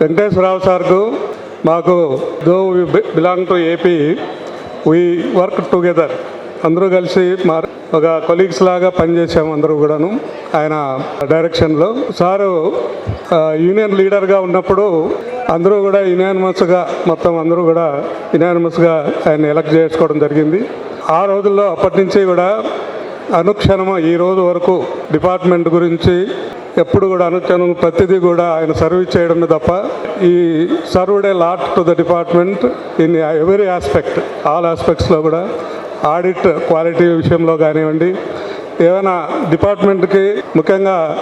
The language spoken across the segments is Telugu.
వెంకటేశ్వరరావు సార్కు మాకు though belong to AP we work together. అందరూ కలిసి మా ఒక కొలీగ్స్ లాగా పనిచేసాము అందరూ కూడాను ఆయన డైరెక్షన్లో. సారు యూనియన్ లీడర్గా ఉన్నప్పుడు అందరూ కూడా యునానిమస్గా మొత్తం అందరూ కూడా యునానిమస్గా ఆయన ఎలక్ట్ చేసుకోవడం జరిగింది. ఆ రోజుల్లో అప్పటి నుంచి కూడా అనుక్షణము ఈ రోజు వరకు డిపార్ట్మెంట్ గురించి ఎప్పుడు కూడా అనుక్షణం ప్రతిదీ కూడా ఆయన సర్వీస్ చేయడమే తప్ప ఈ served a lot to the department in every aspect all ఆస్పెక్ట్స్లో కూడా ఆడిట్ క్వాలిటీ విషయంలో కానివ్వండి. ఏమైనా డిపార్ట్మెంట్కి ముఖ్యంగా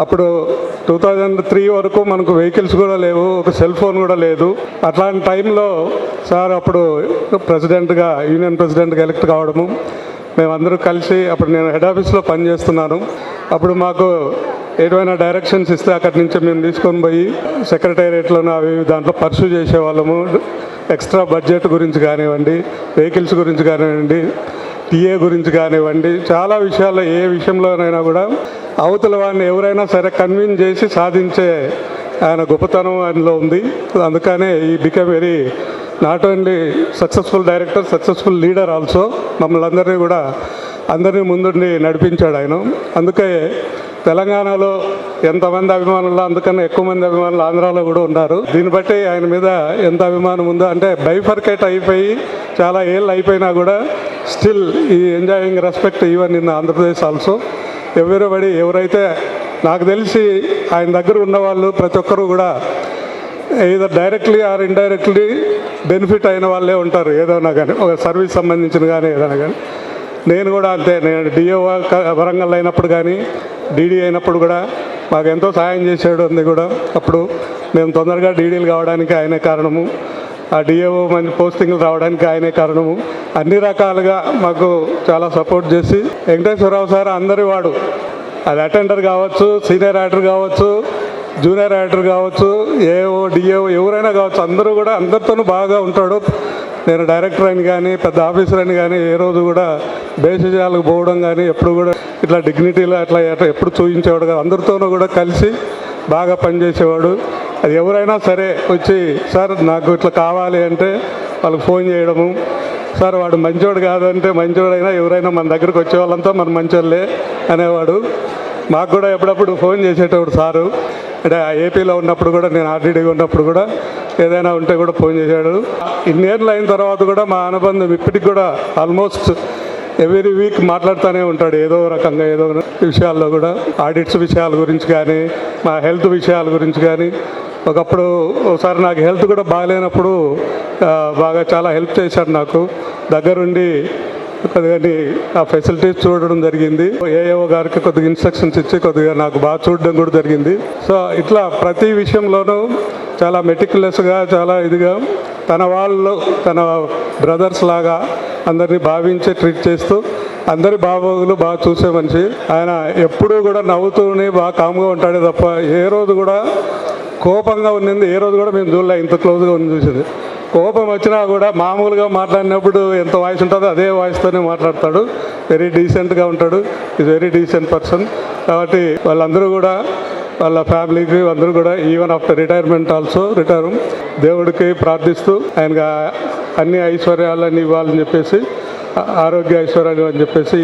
అప్పుడు టూ థౌజండ్ త్రీ వరకు మనకు వెహికల్స్ కూడా లేవు ఒక సెల్ ఫోన్ కూడా లేదు. అట్లాంటి టైంలో సార్ అప్పుడు ప్రెసిడెంట్గా యూనియన్ ప్రెసిడెంట్గా ఎలక్ట్ కావడము. మేమందరూ కలిసి అప్పుడు నేను హెడ్ ఆఫీస్లో పనిచేస్తున్నాను. అప్పుడు మాకు ఏదైనా డైరెక్షన్స్ ఇస్తే అక్కడి నుంచి మేము తీసుకొని పోయి సెక్రటేరియట్లోనూ అవి దాంట్లో పర్సూ చేసేవాళ్ళము. ఎక్స్ట్రా బడ్జెట్ గురించి కానివ్వండి వెహికల్స్ గురించి కానివ్వండి టీఏ గురించి కానివ్వండి చాలా విషయాల్లో ఏ విషయంలోనైనా కూడా అవతల వాడిని ఎవరైనా సరే కన్విన్స్ చేసి సాధించే ఆయన గొప్పతనం ఆయనలో ఉంది. అందుకనే ఈ become very not only successful director successful leader also మమ్మల్ని అందరినీ కూడా అందరినీ ముందుండి నడిపించాడు ఆయన. అందుకే తెలంగాణలో ఎంతమంది అభిమానులు అందుకని ఎక్కువ మంది అభిమానులు ఆంధ్రాలో కూడా ఉన్నారు. దీన్ని బట్టి ఆయన మీద ఎంత అభిమానం ఉందో అంటే బైఫర్కేట్ అయిపోయి చాలా ఏళ్ళు అయిపోయినా కూడా స్టిల్ ఈ enjoying respect even in Andhra Pradesh also. Everybody ఎవరైతే నాకు తెలిసి ఆయన దగ్గర ఉన్నవాళ్ళు ప్రతి ఒక్కరు కూడా ఏదో డైరెక్ట్లీ ఆర్ ఇండైరెక్ట్లీ బెనిఫిట్ అయిన వాళ్ళే ఉంటారు ఏదైనా కానీ. ఒక సర్వీస్ సంబంధించిన కానీ ఏదైనా కానీ. నేను కూడా అంతే నేను డిఓ వరంగల్ అయినప్పుడు కానీ డీడీ అయినప్పుడు కూడా మాకు ఎంతో సహాయం చేసాడు అంది కూడా. అప్పుడు మేము తొందరగా డీడీలు కావడానికి ఆయనే కారణము. ఆ డిఏఓ మంచి పోస్టింగ్లు రావడానికి ఆయనే కారణము. అన్ని రకాలుగా మాకు చాలా సపోర్ట్ చేసి వెంకటేశ్వరరావు సార్ అందరి వాడు. అది అటెండర్ కావచ్చు సీనియర్ యాక్టర్ కావచ్చు జూనియర్ యాక్టర్ కావచ్చు ఏఓ డిఏఓ ఎవరైనా కావచ్చు అందరూ కూడా అందరితోనూ బాగా ఉంటాడు. నేను డైరెక్టర్ అని కానీ పెద్ద ఆఫీసర్ అని కానీ ఏ రోజు కూడా బేసిజాలకు పోవడం కానీ ఎప్పుడు కూడా ఇట్లా డిగ్నిటీలో అట్లా అట్లా ఎప్పుడు చూపించేవాడు కాదు అందరితోనూ కూడా కలిసి బాగా పనిచేసేవాడు. అది ఎవరైనా సరే వచ్చి సార్ నాకు ఇట్లా కావాలి అంటే వాళ్ళకి ఫోన్ చేయడము. సార్ వాడు మంచివాడు కాదంటే మంచివాడైనా ఎవరైనా మన దగ్గరకు వచ్చే వాళ్ళంతా మన మంచోళ్ళే అనేవాడు. మాకు కూడా ఎప్పుడప్పుడు ఫోన్ చేసేటప్పుడు సారు. అంటే ఆ ఏపీలో ఉన్నప్పుడు కూడా నేను ఆర్డీడీగా ఉన్నప్పుడు కూడా ఏదైనా ఉంటే కూడా ఫోన్ చేశాడు ఇన్నేళ్ళు అయిన తర్వాత కూడా మా అనుబంధం ఇప్పటికి కూడా ఆల్మోస్ట్ ఎవ్రీ వీక్ మాట్లాడుతూనే ఉంటాడు. ఏదో రకంగా ఏదో విషయాల్లో కూడా ఆడిట్స్ విషయాల గురించి కానీ మా హెల్త్ విషయాల గురించి కానీ. ఒకప్పుడు ఒకసారి నాకు హెల్త్ కూడా బాగాలేనప్పుడు బాగా చాలా హెల్ప్ చేశాడు నాకు. దగ్గరుండి కొద్దిగా ఆ ఫెసిలిటీస్ చూడడం జరిగింది. ఏఏఓ గారికి కొద్దిగా ఇన్స్ట్రక్షన్స్ ఇచ్చి కొద్దిగా నాకు బాగా చూడడం కూడా జరిగింది. సో ఇట్లా ప్రతి విషయంలోనూ చాలా మెటిక్యులస్గా చాలా ఇదిగా తన వాళ్ళు తన బ్రదర్స్ లాగా అందరినీ భావించి ట్రీట్ చేస్తూ అందరి భావోగులు బాగా చూసే మనిషి. ఆయన ఎప్పుడూ కూడా నవ్వుతూనే బాగా కామ్గా ఉంటాడే తప్ప ఏ రోజు కూడా కోపంగా ఉన్నింది ఏ రోజు కూడా మేము చూడలే ఇంత క్లోజ్గా ఉంది చూసింది. కోపం వచ్చినా కూడా మామూలుగా మాట్లాడినప్పుడు ఎంత వాయిస్ ఉంటుందో అదే వాయిస్తోనే మాట్లాడతాడు. వెరీ డీసెంట్గా ఉంటాడు. ఈజ్ వెరీ డీసెంట్ పర్సన్ కాబట్టి వాళ్ళందరూ కూడా వాళ్ళ ఫ్యామిలీకి అందరూ కూడా even after retirement also retire దేవుడికి ప్రార్థిస్తూ ఆయనకు అన్ని ఐశ్వర్యాలని ఇవ్వాలని చెప్పేసి ఆరోగ్య ఐశ్వర్యాలు అని చెప్పేసి